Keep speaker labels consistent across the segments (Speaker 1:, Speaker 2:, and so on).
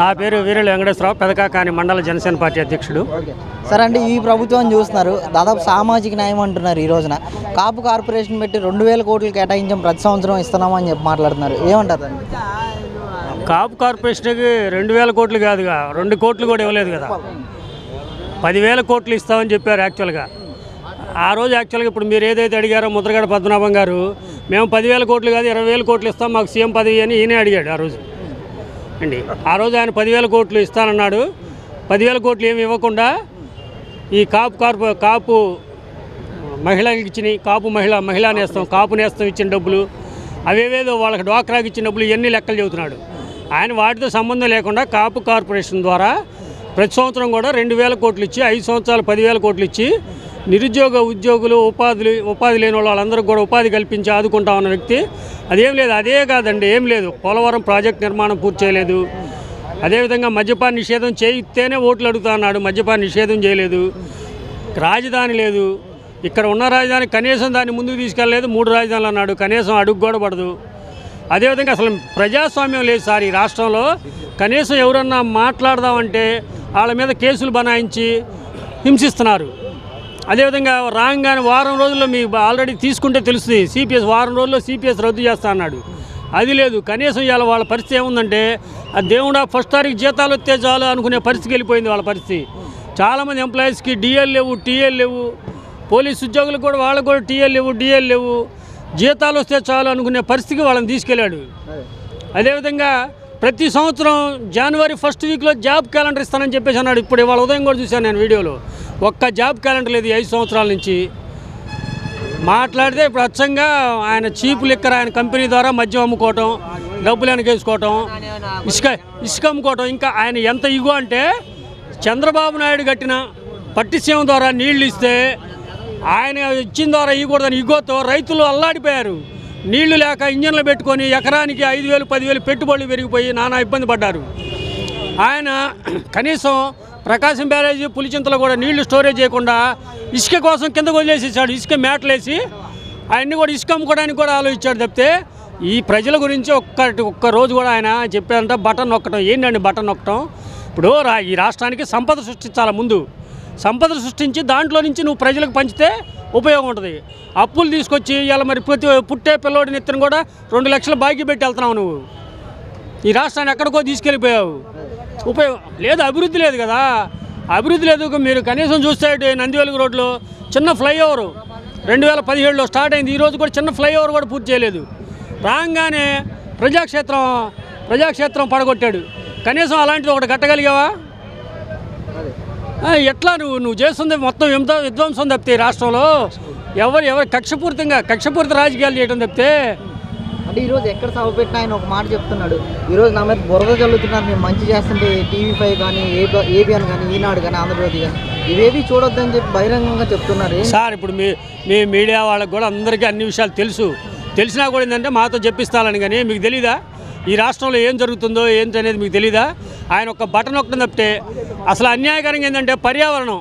Speaker 1: నా పేరు వీరుల వెంకటేశ్వరరావు పెదకాకాని మండల జనసేన పార్టీ అధ్యక్షుడు.
Speaker 2: సార్ అంటే ఈ ప్రభుత్వం చూస్తున్నారు. దాదాపు సామాజిక న్యాయం అంటున్నారు ఈ రోజున. కాపు కార్పొరేషన్ పెట్టి రెండు వేల కోట్లు కేటాయించాం ప్రతి సంవత్సరం ఇస్తున్నామని చెప్పి మాట్లాడుతున్నారు. ఏమంటారు?
Speaker 1: కాపు కార్పొరేషన్కి రెండు వేల కోట్లు కాదుగా రెండు కోట్లు కూడా ఇవ్వలేదు కదా. పదివేల కోట్లు ఇస్తామని చెప్పారు యాక్చువల్గా. ఆ రోజు యాక్చువల్గా ఇప్పుడు మీరు ఏదైతే అడిగారో ముద్రగడ పద్మనాభం గారు మేము పదివేల కోట్లు కాదు ఇరవై వేల కోట్లు ఇస్తాం మాకు సీఎం పదవి అని ఈయనే అడిగాడు ఆ రోజు. అండి. ఆ రోజు ఆయన పదివేల కోట్లు ఇస్తానన్నాడు. పదివేల కోట్లు ఏమి ఇవ్వకుండా ఈ కాపు కార్పొ కాపు మహిళలకు ఇచ్చిన కాపు మహిళ మహిళా నేస్తం కాపు నేస్తం ఇచ్చిన డబ్బులు అవేవేదో వాళ్ళకి డ్వాక్రాకి ఇచ్చిన డబ్బులు ఇవన్నీ లెక్కలు చెబుతున్నాడు. ఆయన వాటితో సంబంధం లేకుండా కాపు కార్పొరేషన్ ద్వారా ప్రతి సంవత్సరం కూడా రెండు వేల కోట్లు ఇచ్చి ఐదు సంవత్సరాలు పదివేల కోట్లు ఇచ్చి నిరుద్యోగ ఉద్యోగులు ఉపాధి ఉపాధి లేని వాళ్ళందరికీ కూడా ఉపాధి కల్పించి ఆదుకుంటా ఉన్న వ్యక్తి. అదేం లేదు అదే కాదండి ఏం లేదు. పోలవరం ప్రాజెక్ట్ నిర్మాణం పూర్తి చేయలేదు. అదేవిధంగా మద్యపాన నిషేధం చేయిస్తేనే ఓట్లు అడుగుతా అన్నాడు మద్యపాన నిషేధం చేయలేదు. రాజధాని లేదు. ఇక్కడ ఉన్న రాజధాని కనీసం దాన్ని ముందుకు తీసుకెళ్ళలేదు మూడు రాజధానులు అన్నాడు. కనీసం అడుగు కూడా పడదు. అదేవిధంగా అసలు ప్రజాస్వామ్యం లేదు సార్ ఈ రాష్ట్రంలో. కనీసం ఎవరన్నా మాట్లాడదామంటే వాళ్ళ మీద కేసులు బనాయించి హింసిస్తున్నారు. అదేవిధంగా రాగానే వారం రోజుల్లో మీ ఆల్రెడీ తీసుకుంటే తెలుస్తుంది. సిపిఎస్ వారం రోజుల్లో సిపిఎస్ రద్దు చేస్తా అన్నాడు. అది లేదు. కనీసం ఇవాళ వాళ్ళ పరిస్థితి ఏముందంటే ఆ దేవుడా ఫస్ట్ తారీఖు జీతాలు వస్తే చాలు అనుకునే పరిస్థితికి వెళ్ళిపోయింది వాళ్ళ పరిస్థితి. చాలామంది ఎంప్లాయీస్కి డిఎల్ లేవు టీఎల్ లేవు. పోలీస్ ఉద్యోగులకు కూడా వాళ్ళకు కూడా టీఎల్ లేవు డిఎల్ లేవు. జీతాలు వస్తే చాలు అనుకునే పరిస్థితికి వాళ్ళని తీసుకెళ్ళాడు. అదేవిధంగా ప్రతి సంవత్సరం జనవరి ఫస్ట్ వీక్లో జాబ్ క్యాలెండర్ ఇస్తానని చెప్పేసి అన్నాడు. ఇప్పుడు ఇవాళ ఉదయం కూడా చూశాను నేను వీడియోలో. ఒక్క జాబ్ క్యాలెండర్ లేదు ఐదు సంవత్సరాల నుంచి. మాట్లాడితే ఇప్పుడు అచ్చంగా ఆయన చీప్ లిక్కర్ ఆయన కంపెనీ ద్వారా మద్యం అమ్ముకోవటం డబ్బులు వెనకేసుకోవటం ఇసుక ఇసుక అమ్ముకోవటం ఇంకా ఆయన ఎంత ఇగో అంటే చంద్రబాబు నాయుడు కట్టిన పట్టిసీమ ద్వారా నీళ్ళు ఇస్తే ఆయన ఇచ్చిన ద్వారా ఇవ్వకూడదని ఇగోతో రైతులు అల్లాడిపోయారు. నీళ్ళు లేక ఇంజన్లు పెట్టుకొని ఎకరానికి ఐదు వేలు పదివేలు పెట్టుబడులు పెరిగిపోయి నానా ఇబ్బంది పడ్డారు. ఆయన కనీసం ప్రకాశం బ్యారేజీ పులిచింతలో కూడా నీళ్ళు స్టోరేజ్ చేయకుండా ఇసుక కోసం కిందకు వదిలేసేసాడు. ఇసుక మేటలేసి ఆయన్ని కూడా ఇసుక అమ్ముకోవడానికి కూడా ఆలోచించాడు తప్పితే ఈ ప్రజల గురించి ఒక్కటి ఒక్క రోజు కూడా ఆయన చెప్పారంట బటన్ నొక్కటం. ఏంటండి బటన్ నొక్కటం? ఇప్పుడు రా ఈ రాష్ట్రానికి సంపద సృష్టించాలి ముందు. సంపద సృష్టించి దాంట్లో నుంచి నువ్వు ప్రజలకు పంచితే ఉపయోగం ఉంటుంది. అప్పులు తీసుకొచ్చి ఇలా మరి ప్రతి పుట్టే పిల్లోడిని ఎత్తున కూడా రెండు లక్షలు బాకీ పెట్టి వెళ్తున్నావు నువ్వు. ఈ రాష్ట్రాన్ని ఎక్కడికో తీసుకెళ్ళిపోయావు. ఉపయోగం లేదు అభివృద్ధి లేదు కదా. అభివృద్ధి లేదు మీరు కనీసం చూస్తే నందివెలుగు రోడ్లో చిన్న ఫ్లైఓవర్ రెండు వేల పదిహేడులో స్టార్ట్ అయింది. ఈరోజు కూడా చిన్న ఫ్లైఓవర్ కూడా పూర్తి చేయలేదు. రాగానే ప్రజాక్షేత్రం ప్రజాక్షేత్రం పడగొట్టాడు. కనీసం అలాంటిది ఒకటి కట్టగలిగావా? ఎట్లా నువ్వు నువ్వు చేస్తుంది మొత్తం ఎంత విధ్వంసం తప్పితే రాష్ట్రంలో? ఎవరు ఎవరు కక్షపూరితంగా కక్షపూరిత రాజకీయాలు చేయడం తప్పితే
Speaker 2: అంటే ఈరోజు ఎక్కడ సభ పెట్టినా ఆయన ఒక మాట చెప్తున్నాడు. ఈరోజు నా మీద బురద చల్లుతున్నారు మేము మంచి చేస్తుంటే టీవీ ఫైవ్ కానీ ఏబిఎన్ కానీ ఈనాడు కానీ ఆంధ్రజ్యోతి కానీ ఇవేవి చూడొద్దని చెప్పి బహిరంగంగా చెప్తున్నారు.
Speaker 1: సార్ ఇప్పుడు మీ మీ మీడియా వాళ్ళకి కూడా అందరికీ అన్ని విషయాలు తెలుసు. తెలిసినా కూడా ఏంటంటే మాతో చెప్పిస్తాలని కానీ మీకు తెలీదా? ఈ రాష్ట్రంలో ఏం జరుగుతుందో ఏంటి అనేది మీకు తెలీదా? ఆయన ఒక బటన్ ఒకటి తప్పితే అసలు అన్యాయకరంగా ఏంటంటే పర్యావరణం.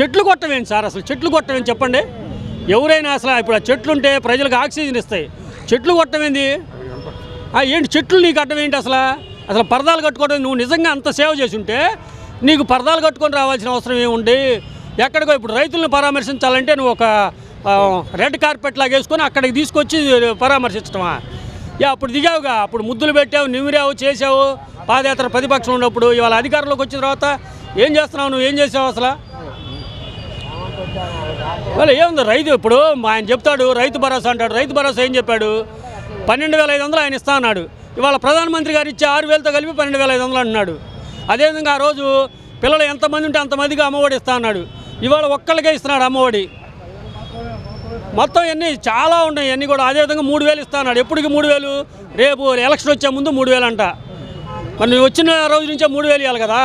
Speaker 1: చెట్లు కొట్టమేంటి సార్ అసలు? చెట్లు కొట్టమేంటి చెప్పండి. ఎవరైనా అసలు ఇప్పుడు ఆ చెట్లు ఉంటే ప్రజలకు ఆక్సిజన్ ఇస్తాయి. చెట్లు కొట్టమేంది ఆ, ఏంటి చెట్లు నీకు అడ్డం ఏంటి అసలు? అసలు పరదాలు కట్టుకోవడం నువ్వు నిజంగా అంత సేవ చేసి ఉంటే నీకు పరదాలు కట్టుకొని రావాల్సిన అవసరం ఏముంది? ఎక్కడికో ఇప్పుడు రైతులను పరామర్శించాలంటే నువ్వు ఒక రెడ్ కార్పెట్ లాగా వేసుకొని అక్కడికి తీసుకొచ్చి పరామర్శించడమా యా అప్పుడు దిగావుగా. అప్పుడు ముద్దులు పెట్టావు నిమిరావు చేసావు పాదయాత్ర ప్రతిపక్షం ఉన్నప్పుడు ఇవాళ అధికారంలోకి వచ్చిన తర్వాత ఏం చేస్తున్నావు నువ్వు? ఏం చేసావు అసలు? వాళ్ళు ఏముంది? రైతు ఇప్పుడు మా ఆయన చెప్తాడు రైతు భరోసా అంటాడు. రైతు భరోసా ఏం చెప్పాడు? పన్నెండు వేల ఐదు వందలు ఆయన ఇస్తా అన్నాడు. ఇవాళ ప్రధానమంత్రి గారు ఇచ్చే ఆరు వేలతో కలిపి పన్నెండు వేల ఐదు వందలు అంటున్నాడు అదేవిధంగా ఆ రోజు పిల్లలు ఎంతమంది ఉంటే అంతమందికి అమ్మఒడి ఇస్తా అన్నాడు. ఇవాళ ఒక్కళ్ళకే ఇస్తున్నాడు అమ్మఒడి. మొత్తం ఇవన్నీ చాలా ఉన్నాయి. అన్నీ కూడా అదేవిధంగా మూడు వేలు ఇస్తా అన్నాడు. ఎప్పటికి మూడు వేలు? రేపు ఎలక్షన్ వచ్చే ముందు మూడు వేలు అంట. మరి నువ్వు వచ్చిన రోజు నుంచే మూడు వేలు ఇవ్వాలి కదా?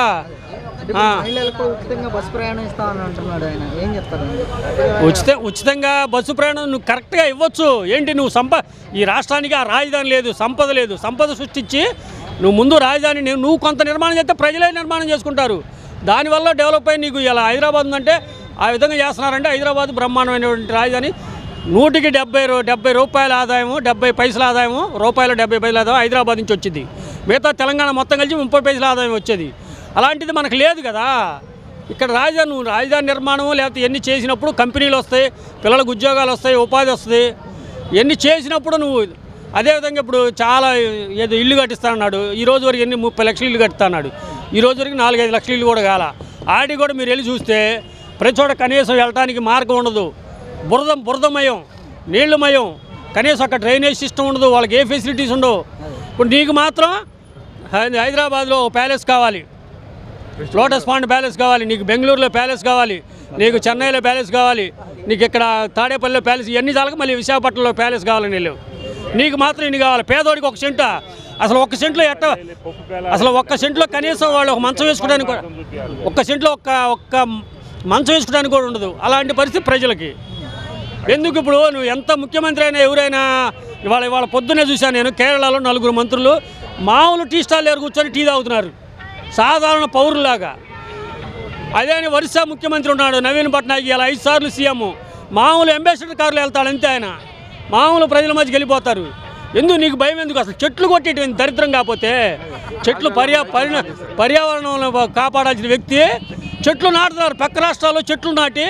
Speaker 2: మహిళలకు ఉచితంగా బస్సు ప్రయాణం ఇస్తామని అంటున్నాడు ఆయన. ఏం చెప్తారు
Speaker 1: ఉచిత ఉచితంగా బస్సు ప్రయాణం నువ్వు కరెక్ట్గా ఇవ్వచ్చు. ఏంటి నువ్వు సంప ఈ రాష్ట్రానికి ఆ రాజధాని లేదు సంపద లేదు. సంపద సృష్టించి నువ్వు ముందు రాజధాని నువ్వు కొంత నిర్మాణం చేస్తే ప్రజలే నిర్మాణం చేసుకుంటారు. దానివల్ల డెవలప్ అయ్యి నీకు ఇలా హైదరాబాద్ ఉందంటే ఆ విధంగా చేస్తున్నారంటే హైదరాబాద్ బ్రహ్మాండమైనటువంటి రాజధాని. నూటికి డెబ్బై డెబ్బై రూపాయల ఆదాయము డెబ్బై పైసల ఆదాయము రూపాయలు డెబ్బై పైసల ఆదాయం హైదరాబాద్ నుంచి వచ్చింది. మిగతా తెలంగాణ మొత్తం కలిసి ముప్పై పైసల ఆదాయం వచ్చేది. అలాంటిది మనకు లేదు కదా. ఇక్కడ రాజధాని నువ్వు రాజధాని నిర్మాణం లేకపోతే ఎన్ని చేసినప్పుడు కంపెనీలు వస్తాయి పిల్లలకు ఉద్యోగాలు వస్తాయి ఉపాధి వస్తుంది. ఎన్ని చేసినప్పుడు నువ్వు అదేవిధంగా ఇప్పుడు చాలా ఏదో ఇల్లు కట్టిస్తానన్నాడు. ఈ రోజు వరకు ఎన్ని ముప్పై లక్షలు ఇల్లు కట్టిస్తాడు ఈ రోజు వరకు నాలుగైదు లక్షలు ఇల్లు కూడా కాల. ఆడి కూడా మీరు వెళ్ళి చూస్తే ప్రతి చోట కనీసం వెళ్ళటానికి మార్గం ఉండదు. బురద బురదమయం నీళ్ళమయం కనీసం అక్కడ డ్రైనేజ్ సిస్టమ్ ఉండదు వాళ్ళకి ఏ ఫెసిలిటీస్ ఉండవు. ఇప్పుడు నీకు మాత్రం హైదరాబాద్లో ఒక ప్యాలెస్ కావాలి. లోటస్ పాండ్ ప్యాలెస్ కావాలి నీకు బెంగళూరులో ప్యాలెస్ కావాలి నీకు చెన్నైలో ప్యాలెస్ కావాలి నీకు ఇక్కడ తాడేపల్లిలో ప్యాలెస్ ఇవన్నీ చాలక మళ్ళీ విశాఖపట్నంలో ప్యాలెస్ కావాలని వెళ్ళావు నీకు మాత్రం ఇన్ని కావాలి. పేదోడికి ఒక సెంట. అసలు ఒక్క సెంట్లో ఎట్ట అసలు ఒక్క సెంట్లో కనీసం వాళ్ళు ఒక మంచం వేసుకోవడానికి కూడా ఒక్క సెంట్లో ఒక్క ఒక్క మంచం వేసుకోవడానికి కూడా ఉండదు. అలాంటి పరిస్థితి ప్రజలకి. ఎందుకు ఇప్పుడు నువ్వు ఎంత ముఖ్యమంత్రి అయినా ఎవరైనా ఇవాళ ఇవాళ పొద్దున్నే చూశాను నేను కేరళలో నలుగురు మంత్రులు మామూలు టీ స్టాల్ దగ్గర కూర్చొని టీ తాగుతున్నారు. సాధారణ పౌరులాగా. అదే అని వరుస ముఖ్యమంత్రి ఉన్నాడు నవీన్ పట్నాయక్ ఇలా ఐదు సార్లు సీఎం. మామూలు అంబాసిడర్ కారులో వెళ్తాడు అంతే ఆయన. మామూలు ప్రజల మధ్యకి వెళ్ళిపోతారు. ఎందుకు నీకు భయం ఎందుకు? అసలు చెట్లు కొట్టేటువంటి దరిద్రం కాకపోతే చెట్లు పర్యా పర్య పర్యావరణంలో కాపాడాల్సిన వ్యక్తి. చెట్లు నాటుతున్నారు పక్క రాష్ట్రాల్లో చెట్లు నాటి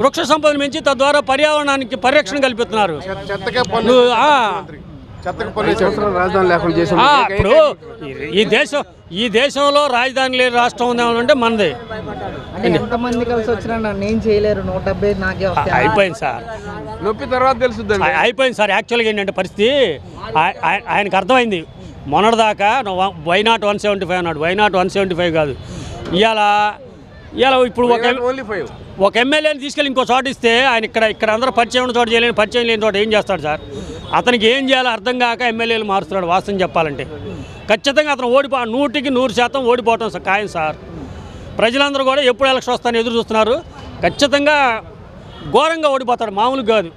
Speaker 1: వృక్ష సంపదను పెంచి తద్వారా పర్యావరణానికి పరిరక్షణ కల్పిస్తున్నారు. ఇప్పుడు ఈ దేశం ఈ దేశంలో రాజధాని లేని రాష్ట్రం ఉందేమంటే మనదే
Speaker 2: అంటే ఎంతమంది కలిసి వచ్చినా చేయలేరు నూట డెబ్బై నాకే వస్తాయి.
Speaker 1: అయిపోయింది సార్.
Speaker 3: నొప్పి తర్వాత
Speaker 1: అయి- అయిపోయింది సార్. యాక్చువల్గా ఏంటంటే పరిస్థితి ఆయ- ఆయ- ఆయనకు అర్థమైంది. మొన్నటిదాకా why not one seventy five అన్నాడు. Why not one seventy five కాదు. ఇవాళ ఇవాళ ఇప్పుడు ఒక ఎమ్-
Speaker 3: ఓన్లీ ఫైవ్.
Speaker 1: ఒక ఎమ్మెల్యేని తీసుకెళ్ళి ఇంకో చోట ఇస్తే ఆయన ఇక్కడ ఇక్కడ అందరూ పరిచయం ఉన్న చోట చేయలేని పరిచయం లేని చోట ఏం చేస్తాడు సార్? అతనికి ఏం చేయాలో అర్థం కాక ఎమ్మెల్యేలు మారుస్తున్నాడు వాస్తవం చెప్పాలంటే. ఖచ్చితంగా అతను ఓడిపో నూటికి నూరు శాతం ఓడిపోవటం స- ఖాయం సార్. ప్రజలందరూ కూడా ఎప్పుడు ఎలక్షన్ వస్తాను ఎదురు చూస్తున్నారు. ఖచ్చితంగా ఘోరంగా ఓడిపోతాడు మామూలుగా కాదు.